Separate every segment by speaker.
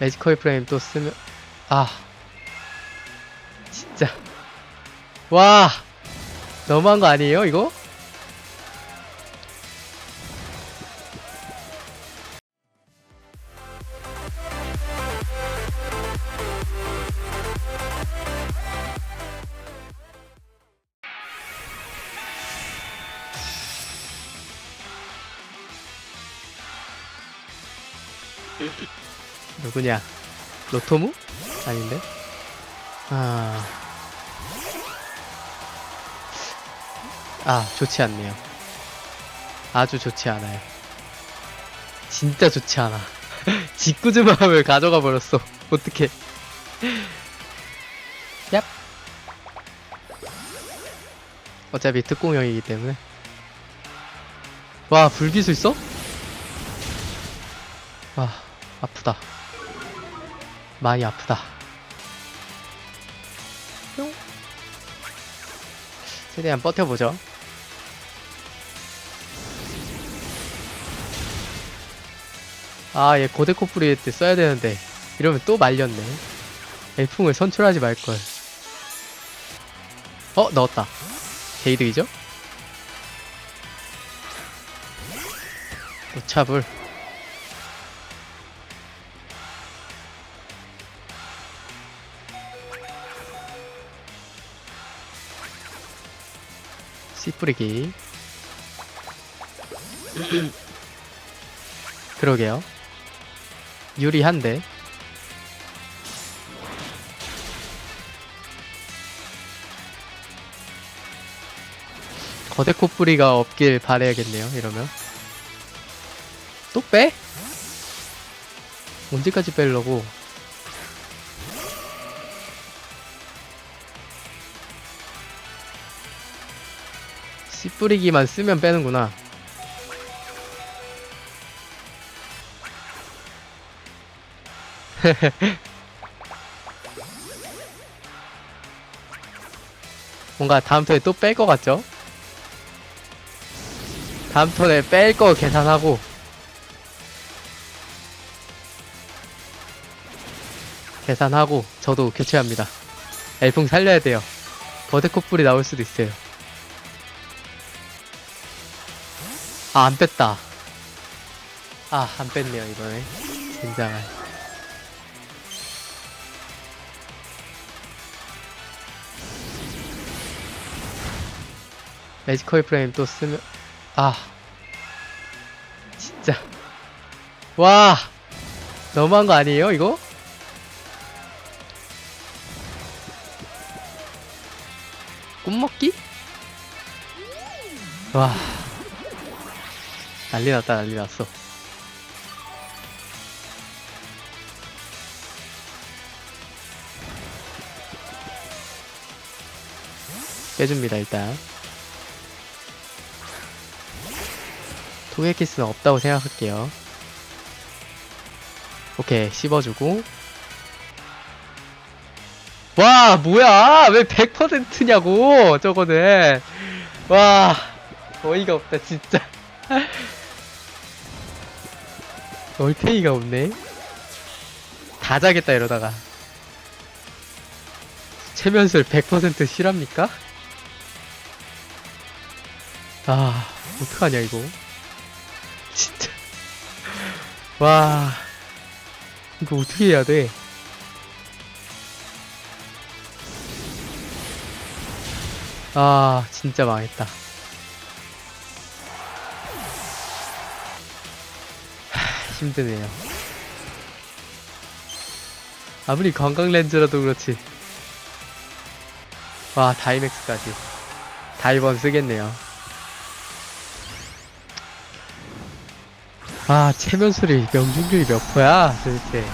Speaker 1: 매지컬 프레임 또 쓰면 아. 진짜. 와! 너무한 거 아니에요 이거? 누구냐? 로토무? 아닌데? 아. 아, 좋지 않네요. 아주 좋지 않아요. 진짜 좋지 않아. 짓궂은 마음을 가져가 버렸어. 어떡해. 얍. 어차피 특공형이기 때문에. 와, 불기술 써? 와, 아프다. 많이 아프다. 뿅. 최대한 버텨보죠. 아, 얘 고데코 뿌릴 때 써야 되는데 이러면 또 말렸네. 엘풍을 선출하지 말걸. 어, 넣었다. 게이득이죠? 노차불. 씨 뿌리기. 그러게요. 유리한데. 거대 코뿌리가 없길 바래야겠네요, 이러면. 또 빼? 언제까지 빼려고? 씨 뿌리기만 쓰면 빼는구나. 뭔가 다음 턴에 또 뺄 것 같죠? 다음 턴에 뺄 거 계산하고 계산하고 저도 교체합니다. 엘풍 살려야 돼요. 버드콧 불이 나올 수도 있어요. 아, 안 뺐다. 아, 안 뺐네요, 이번에. 젠장할. 매지컬 프레임 또 쓰면, 아. 진짜. 와! 너무한 거 아니에요, 이거? 꿈먹기? 와. 난리 났다, 난리 났어. 빼줍니다, 일단. 토게키스는 없다고 생각할게요. 오케이, 씹어주고. 와, 뭐야! 왜 100%냐고! 저거는. 와, 어이가 없다, 진짜. 얼탱이가 없네. 다 자겠다, 이러다가. 최면술 100% 실합니까? 아, 어떡하냐, 이거. 진짜. 와. 이거 어떻게 해야 돼? 아, 진짜 망했다. 힘드네요. 아무리 관광 렌즈라도 그렇지. 와, 다이맥스까지. 다이번 쓰겠네요. 아, 체면술이 명중률이 몇 퍼야, 도대체.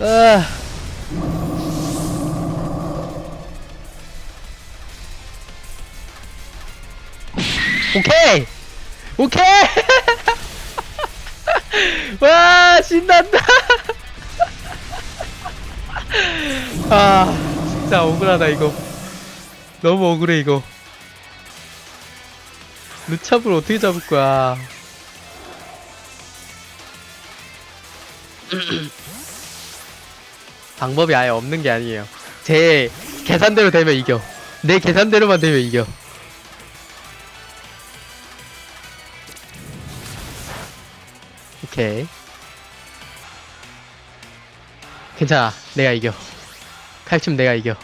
Speaker 1: 아. 오케이! 오케이! 와, 신난다! 아, 진짜 억울하다, 이거. 너무 억울해, 이거. 루차블 어떻게 잡을 거야? 방법이 아예 없는 게 아니에요. 제 계산대로 되면 이겨. 내 계산대로만 되면 이겨. 오케이. 괜찮아. 내가 이겨. 칼춤 내가 이겨.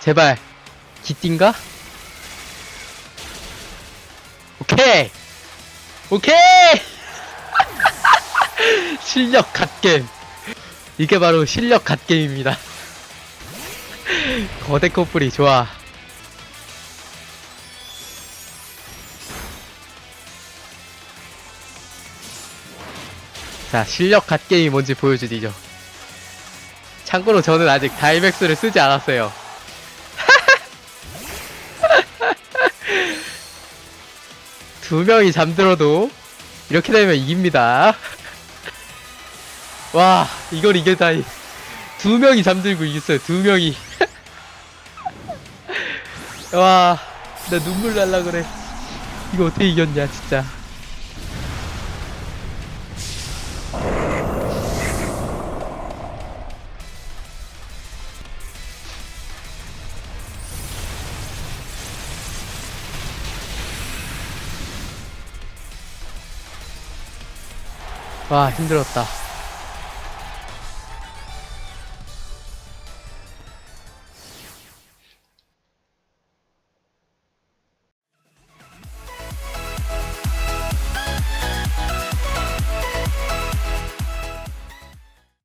Speaker 1: 제발. 기띵가? 오케이! 오케이! 실력 갓겜. 이게 바로 실력 갓겜입니다. 거대 코뿔이 좋아. 자, 실력 갓게임이 뭔지 보여주시죠. 참고로 저는 아직 다이맥스를 쓰지 않았어요. 두 명이 잠들어도 이렇게 되면 이깁니다. 와, 이걸 이겼다니. 두 명이 잠들고 이겼어요, 두 명이. 와, 나 눈물 날라 그래. 이거 어떻게 이겼냐, 진짜. 와, 힘들었다.